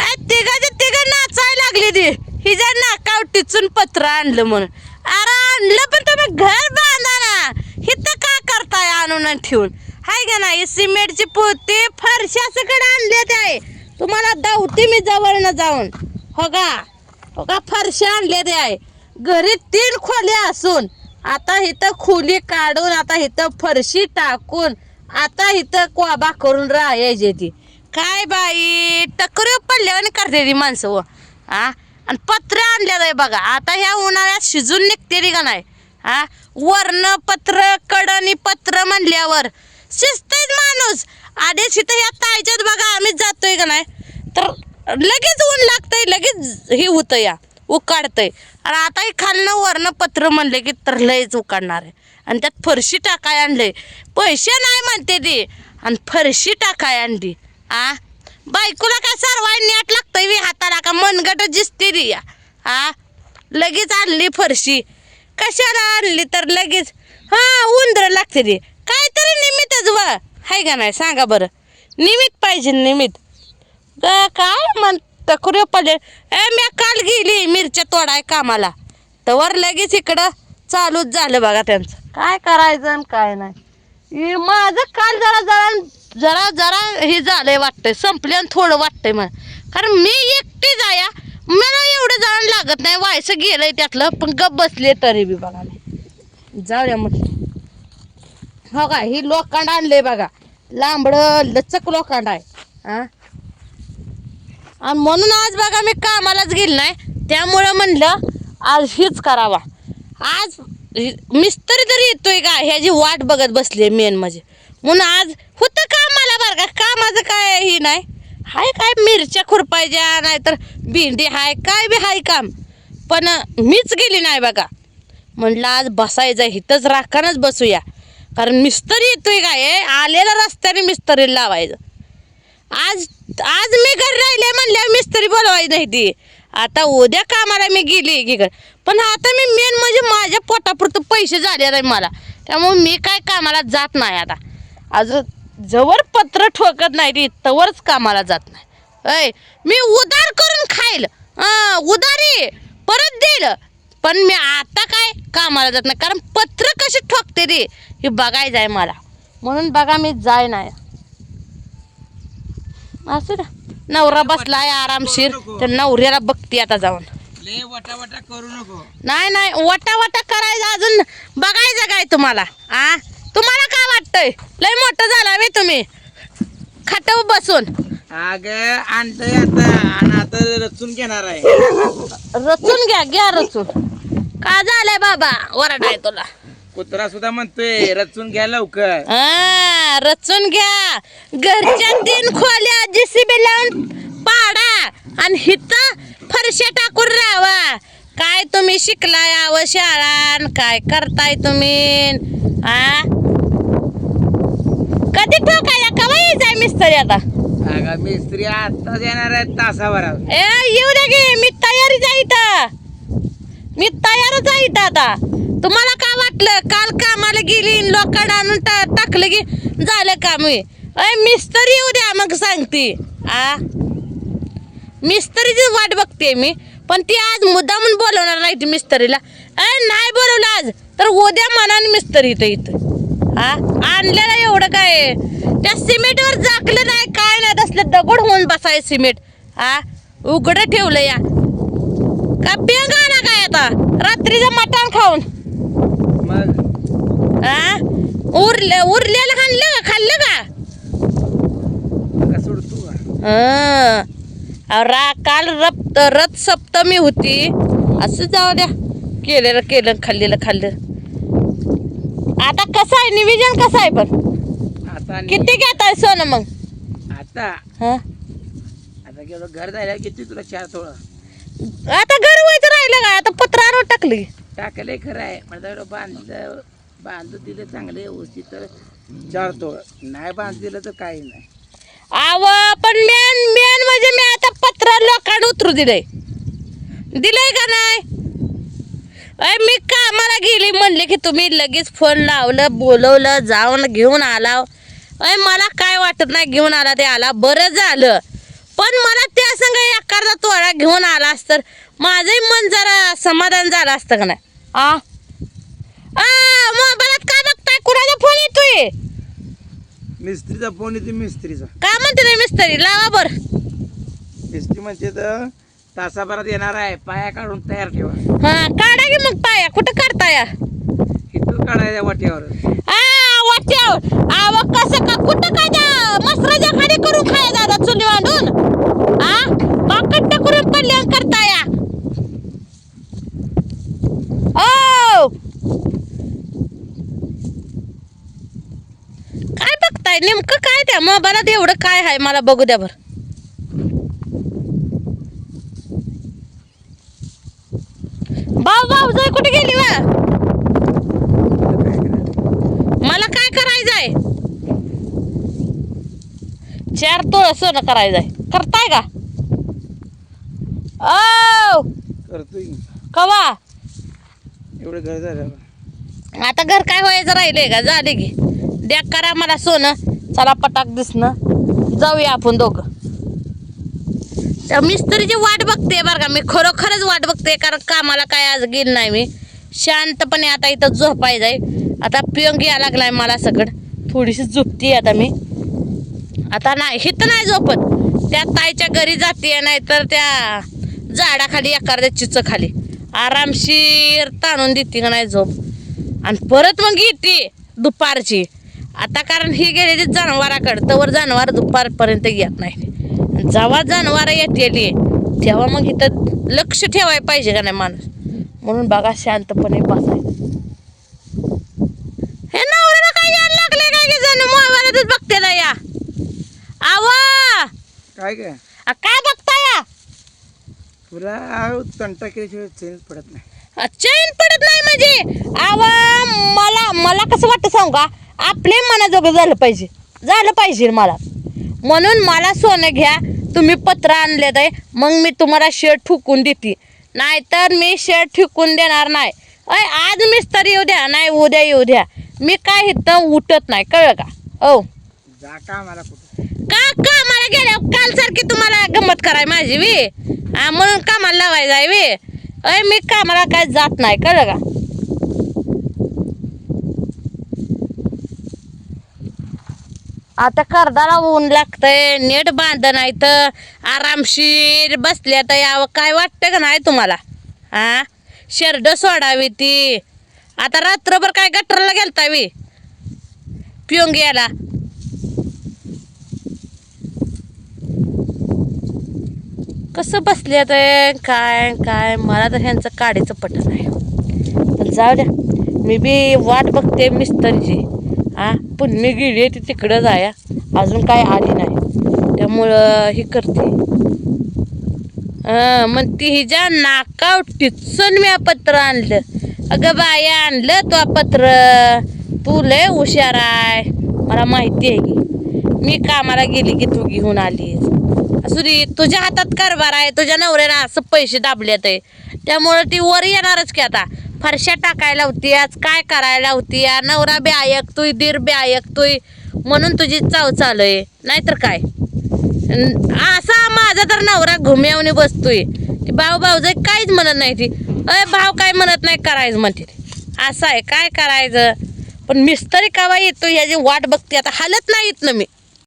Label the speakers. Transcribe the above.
Speaker 1: तिघाचे तिघ नाचाय लागली ती. हिच्या नाकावटीचून पत्र आणलं म्हणून. अरे आणलं पण तुम्ही घर बांधा ना. हिथं का करताय आणून ठेवून? हाय का नाही? सिमेंटची पोती फरशासकडे आणले आहे. तुम्हाला दावती मी जवळनं जाऊन. हो का? हो का? फरशा आणले ते आहे. घरी तीन खोल्या असून. आता इथं खोली काढून आता इथं फरशी टाकून आता इथं कोबा करून राहायची ती. काय बाई? टकरी पडल्यावर करते ती माणसं व. हा आणि पत्र आणलेलं आहे बघा. आता ह्या उन्हाळ्यात शिजून निघते ती का नाही? हा वर्ण पत्र कडणी पत्र म्हणल्यावर. शिजतच माणूस. आधीच इथं ह्या तायच्यात बघा आम्हीच जातोय का नाही? तर लगेच ऊन लागतंय लगेच हे होतं या. उकाडतंय. आणि आता हे खालनं वर्ण पत्र म्हणले की तर लयच उकाडणार आहे. आणि त्यात फरशी टाकाय आणले. पैसे नाही म्हणते ती. आणि फरशी टाकाय आणली. आ? बायकोला काय सर्वाय नेट लागतंय वी हाताला का मनगट दिसते रिया आ? लगेच आणली फरशी. कशाला आणली तर लगेच? हा उंदर लागते रे काहीतरी निमित्तच व हाय का नाही? सांगा बरं. निमित्त पाहिजे निमित्त. ग- काय म्हणतं कुरे पडले? ए मी काल गेली मिरच्या तोडाय कामाला. तर वर लगेच इकडं चालूच झालं बघा त्यांचं. काय करायचं आणि काय नाही. माझं काल जरा जरा जरा जरा हे झालंय वाटतंय संपले आणि थोडं वाटतंय मला. कारण मी एकटी जाया मला एवढं जाण लागत नाही व्हायचं गेलंय त्यातलं पण गप बसले तरी बी बघा जाऊ द्या मग. हो का ही लोखंड आणलंय बघा. लांबड लचक लोखंड आहे. हां? आणि म्हणून आज बघा मी कामालाच गेलो नाही. त्यामुळं म्हणलं आज हीच करावा. आज मिस्त्री तरी येतोय का? ह्याची वाट बघत बसली मेन म्हणजे. म्हणून आज होतं कामाला बरं का? कामाचं काय ही नाही. हाय काय मिरच्या खुरपायच्या नाहीतर भेंडी हाय काय बी हाय काम. पण मीच गेली नाही बघा. म्हटलं आज बसायचं इथंच राखानच बसूया. कारण मिस्त्री येतोय काय आलेला रस्त्याने मिस्तरी लावायचं. आज आज मी घरी राहिले म्हणल्या मिस्त्री बोलवायची नाही ती. आता उद्या कामाला मी गेली एकीकडे पण आता मी मेन म्हणजे माझ्या पोटापुरतं पैसे झाले नाही मला. त्यामुळे मी काय कामाला जात नाही आता. अजून जवळ पत्र ठोकत नाही ती तवरच कामाला जात नाही. अय मी उधार करून खाईल. हं, उधारी परत देईल. पण मी आता काय कामाला जात नाही. कारण पत्र कशी ठोकते ती? हे बघायचं आहे मला. म्हणून बघा मी जाय नाही. असू द्या. नवरा बसलाय आरामशीर. तर नवऱ्याला बघते आता जाऊन.
Speaker 2: ले वटा वटा करू नको.
Speaker 1: नाही नाही वटा वटा करायचं अजून बघायचं काय तुम्हाला आ? तुम्हाला काय वाटतंय? लय मोठं झाला वे तुम्ही. खाटावर बसून.
Speaker 2: अग आणतोय आता आणि आता रचून घेणार आहे.
Speaker 1: रचून घ्या घ्या रचून. का झालंय बाबा? वरडाय तुला.
Speaker 2: कुत्रा सुद्धा म्हणतोय रचून घ्या लवकर.
Speaker 1: हा रचून घ्या. घरच्या तीन खोल्या जेसीबी लावून पाडा आणि हिथं फरशा टाकून राहावा. काय तुम्ही शिकलाय आव शाळा आणि काय करताय तुम्ही? आ? कधी ठोकायला कवा यायचंय मिस्त्री आता?
Speaker 2: अगं मिस्त्री आताच येणार आहे तासाभरात.
Speaker 1: ए येऊ दे गे मी तयारीच आहे इथं. मी तयारच आहे इथं आता. तुम्हाला काय वाटलं? काल कामाला गेली लोकांना आणून टाकलं की झालं काम मी अय मिस्त्री येऊ द्या मग सांगते. आ? मिस्त्रीची वाट बघते मी. पण ती आज मुद्दामून बोलवणार नाही ती मिस्त्रीला अय नाही बोलवलं आज. तर उद्या मनाने मिस्त्री इथं इथं. हा आणलेलं एवढं काय? आहे? त्या सिमेंटवर झाकलं नाही काय नाही. तसलं दगड होऊन बसाय सिमेंट. हा उघडं ठेवलं या. का पेंग आणा काय आता? रात्रीचं मटण खाऊन. हा उरले उरलेलं खाल्लं का? खाल्लं का? हं. रा काल रप रथ सप्तमी होती. असं जाऊ द्या. केलेलं केलं खाल्लेलं खाल्लं. आता कसं आहे? निविजन कसं आहे पण?
Speaker 2: आता नि-
Speaker 1: किती घेताय सोनं मग?
Speaker 2: आता?
Speaker 1: हं?
Speaker 2: आता गेलो घर जायला किती तुला चार थोडं
Speaker 1: आता राहिलं का आता पत्र आणून टाकली.
Speaker 2: टाकलंय खरं आहे एवढं बांधलं बांधून दिलं चांगलं व्यवस्थित तर चार तोळ. नाही बांध दिलं तर काही नाही.
Speaker 1: आव पण मेन मेन म्हणजे मी आता पत्र लोकांना उतरू दिलंय. दिलंय का नाही? अय मी कामाला गेली म्हणले की तुम्ही लगेच फोन लावलं बोलवलं जाऊन घेऊन आला. अय मला काय वाटत नाही घेऊन आला ते आला. बरं झालं. पण मला त्या संग घेऊन आलास तर माझंही मन जरा समाधान झालं असतं का नाही? आ? मोबाईलात काय बघताय? कुणाचा फोन येतोय?
Speaker 2: मिस्त्रीचा फोन येते मिस्त्रीचा.
Speaker 1: काय म्हणते रे मिस्त्री? लावा बर.
Speaker 2: मिस्त्री म्हणजे तर तासाभरात येणार आहे. पाया काढून तयार ठेवा.
Speaker 1: हा काढा की मग पाया? कुठं काढताय
Speaker 2: इथं काढायच्या वाट्यावर.
Speaker 1: आ वाट्यावर. आव कसं का? कुठं काय मसराच्या खाली करून खाया दादा चुली मांडून आ? बाकट करून पडल्या करताय ओ! काय बघताय? नेमकं काय त्या मोबाईलात एवढं काय आहे मला बघू द्या बरं. भाऊ भाऊ जाय कुठे गेली वा? मला काय करायचंय? चार तोळ सोनं करायचंय. करताय का? ओ!
Speaker 2: करतोय
Speaker 1: कवा?
Speaker 2: एवढं घर झालं
Speaker 1: आता. घर काय व्हायचं राहिले का? झाले की. द्या करा मला सोनं. चला पटाक दिसणं. जाऊया आपण दोघं. त्या मिस्त्रीची वाट बघते बरं का. मी खरोखरच वाट बघते कारण कामाला काय आज गेली नाही मी. शांतपणे आता इथं झोपाय जाय. आता पिंग या लागलाय मला सगळं. थोडीशी झोपती आता मी. आता नाही हिथं नाही झोपत. त्या ताईच्या घरी जाते नाही तर त्या झाडाखाली एखाद्या चिच खाली आरामशीर ताणून देते का नाही झोप. आणि परत मग येते दुपारची. आता कारण ही गेलेली जनावराकडं तवर जनावर दुपारपर्यंत येत नाही. जेव्हा जनावर येतेली तेव्हा मग इथं लक्ष ठेवायला पाहिजे का नाही माणूस. म्हणून बघा शांतपणे बसायचं. हे नवऱ्याला काय यायला लागले काय की जण? मोबाईलातच बघते ना या. आवा!
Speaker 2: काय काय
Speaker 1: काय बघता या
Speaker 2: तुला तंटा केल्याशिवाय चेंज पडत नाही.
Speaker 1: चैन पडत नाही म्हणजे? आवा मला मला कसं वाटतं सांगू का? आपले मनाजोगं झालं पाहिजे. झालं पाहिजे मला. म्हणून मला सोनं घ्या. तुम्ही पत्र आणले आहे. मग मी तुम्हाला शर्ट ठुकून देते. नाहीतर मी शर्ट ठुकून देणार नाही. अय आज मिस्तर येऊ द्या. नाही उद्या येऊ द्या. मी काय इथं उठत नाही. कळलं का? ओ
Speaker 2: जा का मला कुठं?
Speaker 1: का कामाला गेल्या काल सारखी तुम्हाला गंमत कराय माझी वी म्हणून कामाला लावायचं आहे वे अय मी कामाला काय जात नाही कळलं का? आता कर्दाला ऊन लागतंय नेट बांध नाही तर आरामशीर बसल्या तर यावं. काय वाटतं का नाही तुम्हाला? हा? शर्ड सोडावी ती. आता रात्रभर काय गटरला गेलता वी पिऊन गेला कसं बसले ते काय काय? मला तर ह्यांचं काडीचं पटत आहे पण जाऊ द्या. मी बी वाट बघते मिस्तरची. हा पण मी गेली ती तिकडं जाया. अजून काय आली नाही. त्यामुळं ही करते. हं, मग ती हिच्या नाकाव टिचून मी पत्र आणलं. अगं बाया आणलं तो पत्र. तू लय हुशार आहे. मला माहिती आहे की. मी कामाला गेली की तू घेऊन आलीस. सुरी तुझ्या हातात कारभार आहे तुझ्या नवऱ्यानं असं पैसे दाबलेत आहे. त्यामुळं ती वर येणारच की आता. फरशा टाकायला होती आज काय करायला होती या नवरा बी ऐकतोय दीर बी ऐकतोय म्हणून तुझी चाव चालू आहे. नाहीतर काय? असा माझा तर नवरा घुम्यावणी बसतोय. ती भाऊ भाऊजाई काहीच म्हणत नाही ती. अय भाव काय म्हणत नाही करायचं म्हणते असं आहे काय करायचं? पण मिस्तरी कवा येतो ह्याची वाट बघते. आता हालत नाही येत ना मी.